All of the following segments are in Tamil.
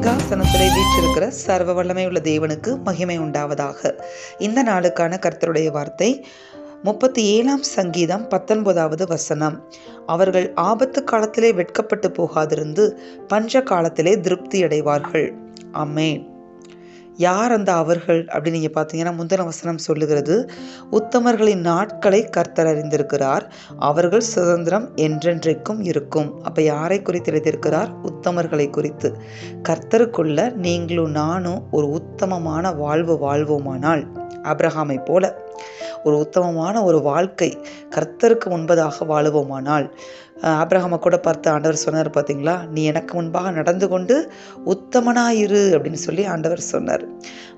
வீற்றிருக்கிற சர்வ வல்லமை உள்ள தேவனுக்கு மகிமை உண்டாவதாக. இந்த நாளுக்கான கர்த்தருடைய வார்த்தை முப்பத்தி ஏழாம் சங்கீதம் பத்தொன்பதாவது வசனம். அவர்கள் ஆபத்து காலத்திலே வெட்கப்பட்டு போகாதிருந்து பஞ்ச காலத்திலே திருப்தி அடைவார்கள் அமேன் யார் அந்த அவர்கள் அப்படின்னு நீங்கள் பார்த்தீங்கன்னா முந்தின வசனம் சொல்லுகிறது உத்தமர்களின் நாட்களை கர்த்தர் அறிந்திருக்கிறார் அவர்கள் சுதந்திரம் என்றென்றைக்கும் இருக்கும். அப்போ யாரை குறித்து எழுதியிருக்கிறார்? உத்தமர்களை குறித்து. கர்த்தருக்குள்ள நீங்களும் நானும் ஒரு உத்தமமான வாழ்வு வாழ்வோமானால் அப்ரஹாமை போல ஒரு உத்தமமான ஒரு வாழ்க்கை கர்த்தருக்கு முன்பதாக வாழுவோமானால் ஆப்ரஹாமை கூட பார்த்து ஆண்டவர் சொன்னார் பார்த்தீங்களா? நீ எனக்கு முன்பாக நடந்து கொண்டு உத்தமனாயிரு அப்படின்னு சொல்லி ஆண்டவர் சொன்னார்.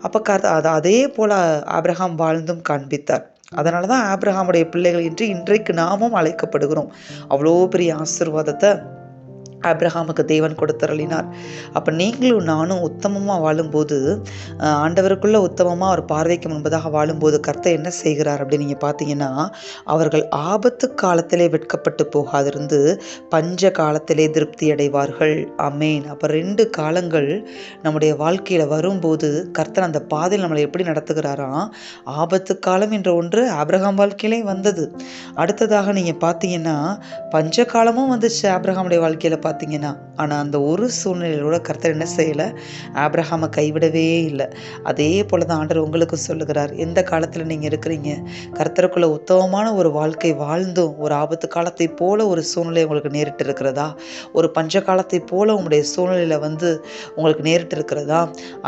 அப்போ கர் அது அதே போல் ஆப்ரஹாம் வாழ்ந்தும் காண்பித்தார். அதனால தான் ஆப்ரஹாமுடைய பிள்ளைகள் என்று இன்றைக்கு நாமும் அழைக்கப்படுகிறோம். அவ்வளோ பெரிய ஆசிர்வாதத்தை அப்ரஹாமுக்கு தேவன் கொடுத்தருளினார். அப்போ நீங்களும் நானும் உத்தமமாக வாழும்போது ஆண்டவருக்குள்ளே உத்தமமாக அவர் பார்வைக்கு முன்பதாக வாழும்போது கர்த்தர் என்ன செய்கிறார் அப்படின்னு நீங்கள் பார்த்தீங்கன்னா அவர்கள் ஆபத்து காலத்திலே வெட்கப்பட்டு போகாதிருந்து பஞ்ச காலத்திலே திருப்தி அடைவார்கள். அமேன் அப்போ ரெண்டு காலங்கள் நம்முடைய வாழ்க்கையில் வரும்போது கர்த்தர் அந்த பாதையில் நம்மளை எப்படி நடத்துகிறாராம் ஆபத்து காலம் என்ற ஒன்று ஆப்ரஹாம் வாழ்க்கையிலே வந்தது. அடுத்ததாக நீங்கள் பார்த்தீங்கன்னா பஞ்ச காலமும் வந்துச்சு ஆப்ரஹாமுடைய வாழ்க்கையில் பார்த்தீங்கன்னா ஆனால் அந்த ஒரு சூழ்நிலையோட கர்த்தர் என்ன செய்யலை? ஆப்ரஹாமை கைவிடவே இல்லை. அதே போல தான் ஆண்டர் உங்களுக்கு சொல்லுகிறார் எந்த காலத்தில் நீங்கள் இருக்கிறீங்க? கர்த்தருக்குள்ளே உத்தமமான ஒரு வாழ்க்கை வாழ்ந்தும் ஒரு ஆபத்து காலத்தை போல ஒரு சூழ்நிலை உங்களுக்கு நேரிட்டு இருக்கிறதா ஒரு பஞ்ச காலத்தை போல உங்களுடைய சூழ்நிலையில் வந்து உங்களுக்கு நேரிட்டு இருக்கிறதா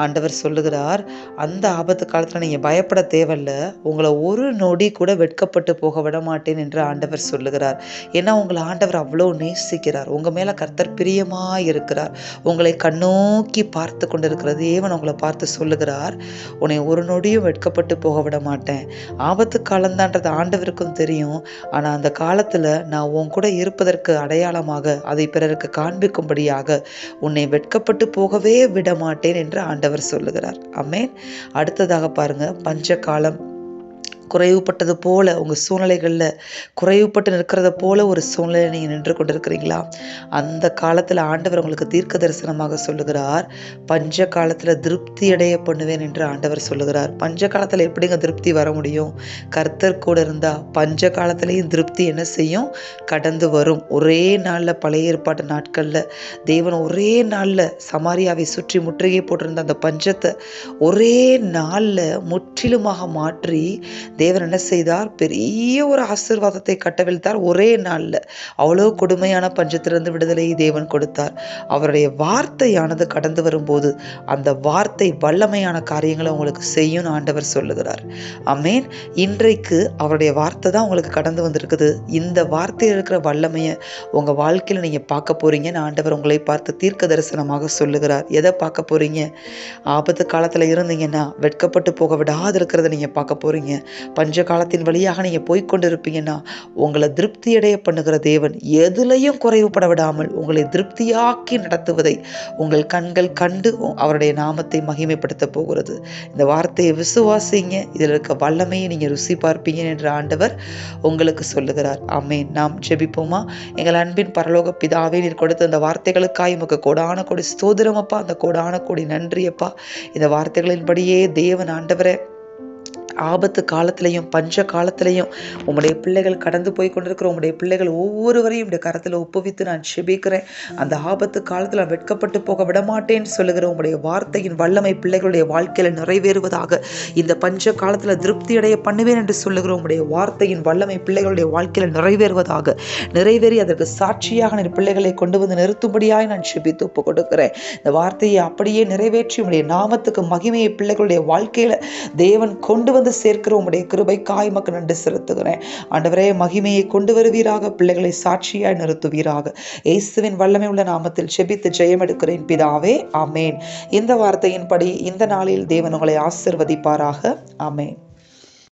ஆண்டவர் சொல்லுகிறார் அந்த ஆபத்து காலத்தில் நீங்கள் பயப்பட தேவையில்ல. உங்களை ஒரு நொடி கூட வெட்கப்பட்டு போக விட மாட்டேன் என்று ஆண்டவர் சொல்லுகிறார். ஏன்னா உங்களை ஆண்டவர் அவ்வளோ நேசிக்கிறார். உங்கள் மேலே கர்த்தர் இருக்கிறார் உங்களை கண்ணோக்கி பார்த்து கொண்டிருக்கிற தேவன் உங்களை பார்த்து சொல்லுகிறார். உன்னை ஒரு நொடியும் வெட்கப்பட்டு போக விட மாட்டேன். ஆபத்து காலந்தான்றது ஆண்டவருக்கும் தெரியும். ஆனால் அந்த காலத்தில் நான் உன் கூட இருப்பதற்கு அடையாளமாக அதை பிறருக்கு காண்பிக்கும்படியாக உன்னை வெட்கப்பட்டு போகவே விட மாட்டேன் என்று ஆண்டவர் சொல்லுகிறார். அம்மேன் அடுத்ததாக பாருங்க பஞ்ச காலம் குறைவுபட்டது போல உங்கள் சூழ்நிலைகளில் குறைவுபட்டு நிற்கிறத போல ஒரு சூழ்நிலை நீங்கள் நின்று கொண்டிருக்கிறீங்களா? அந்த காலத்தில் ஆண்டவர் உங்களுக்கு தீர்க்க தரிசனமாக சொல்லுகிறார். பஞ்ச காலத்தில் திருப்தி அடைய பண்ணுவேன் என்று ஆண்டவர் சொல்லுகிறார். பஞ்ச காலத்தில் எப்படிங்க திருப்தி வர முடியும்? கர்த்தர் கூட இருந்தால் பஞ்ச காலத்திலையும் திருப்தி என்ன செய்யும்? கடந்து வரும். ஒரே நாளில் பழைய ஏற்பாட்டு நாட்களில் தேவன் ஒரே நாளில் சமாரியாவை சுற்றி முற்றுகை போட்டிருந்த அந்த பஞ்சத்தை ஒரே நாளில் முற்றிலுமாக மாற்றி தேவர் என்ன செய்தார்? பெரிய ஒரு ஆசிர்வாதத்தை கட்டவிழ்த்தார் ஒரே நாளில். அவ்வளோ கொடுமையான பஞ்சத்திலிருந்து விடுதலையை தேவன் கொடுத்தார். அவருடைய வார்த்தையானது கடந்து வரும்போது அந்த வார்த்தை வல்லமையான காரியங்களை உங்களுக்கு செய்யும் ஆண்டவர் சொல்லுகிறார். அமேன் இன்றைக்கு அவருடைய வார்த்தை தான் உங்களுக்கு கடந்து வந்திருக்குது. இந்த வார்த்தையில் இருக்கிற வல்லமையை உங்கள் வாழ்க்கையில் நீங்கள் பார்க்க போகிறீங்கன்னு ஆண்டவர் உங்களை பார்த்து தீர்க்க தரிசனமாக சொல்லுகிறார். எதை பார்க்க போகிறீங்க ஆபத்து காலத்தில் இருந்தீங்கன்னா வெட்கப்பட்டு போக விடாது இருக்கிறத நீங்கள் பார்க்க போகிறீங்க பஞ்ச காலத்தின் வழியாக நீங்கள் போய்கொண்டிருப்பீங்கன்னா உங்களை திருப்தி அடைய பண்ணுகிற தேவன் எதுலையும் குறைவுபட விடாமல் உங்களை திருப்தியாக்கி நடத்துவதை உங்கள் கண்கள் கண்டு அவருடைய நாமத்தை மகிமைப்படுத்த போகிறது. இந்த வார்த்தையை விசுவாசிங்க. இதில் இருக்க வல்லமையை நீங்கள் ருசி பார்ப்பீங்க என்ற ஆண்டவர் உங்களுக்கு சொல்லுகிறார். அம்மேன் நாம் ஜெபிப்போமா? எங்கள் அன்பின் பரலோக பிதாவே நீர் கொடுத்த அந்த வார்த்தைகளுக்காய் உமக்கு கோடான கொடி ஸ்தோதிரமப்பா அந்த கோடான கொடி நன்றியப்பா இந்த வார்த்தைகளின்படியே தேவன் ஆண்டவரை ஆபத்து காலத்திலையும் பஞ்ச காலத்திலையும் உங்களுடைய பிள்ளைகள் கடந்து போய் கொண்டிருக்கிற உங்களுடைய பிள்ளைகள் ஒவ்வொருவரையும் இந்த கரத்தில் ஒப்புவித்து நான் செபிக்கிறேன். அந்த ஆபத்து காலத்தில் வெட்கப்பட்டு போக விடமாட்டேன்னு சொல்லுகிற உங்களுடைய வார்த்தையின் வல்லமை பிள்ளைகளுடைய வாழ்க்கையில் நிறைவேறுவதாக இந்த பஞ்ச காலத்தில் திருப்தி அடைய பண்ணுவேன் என்று சொல்லுகிற உங்களுடைய வார்த்தையின் வல்லமை பிள்ளைகளுடைய வாழ்க்கையில் நிறைவேறுவதாக நிறைவேறி அதற்கு சாட்சியாக என் பிள்ளைகளை கொண்டு வந்து நிறுத்தும்படியாய் நான் செபித்து ஒப்பு கொடுக்கிறேன். இந்த வார்த்தையை அப்படியே நிறைவேற்றி உங்களுடைய நாமத்துக்கு மகிமையை பிள்ளைகளுடைய வாழ்க்கையில் தேவன் கொண்டு வந்து சேர்க்கிற உம்முடைய கிருபை காய்மக்கு நன்றி செலுத்துகிறேன். ஆண்டவரே மகிமையை கொண்டு வருவீராக பிள்ளைகளை சாட்சியாய் நிறுத்துவீராக. இயேசுவின் வல்லமை உள்ள நாமத்தில் செபித்து ஜெயம் எடுக்கிறேன் பிதாவே. அமேன் இந்த வார்த்தையின்படி இந்த நாளில் தேவன் உங்களை ஆசிர்வதிப்பாராக. அமேன்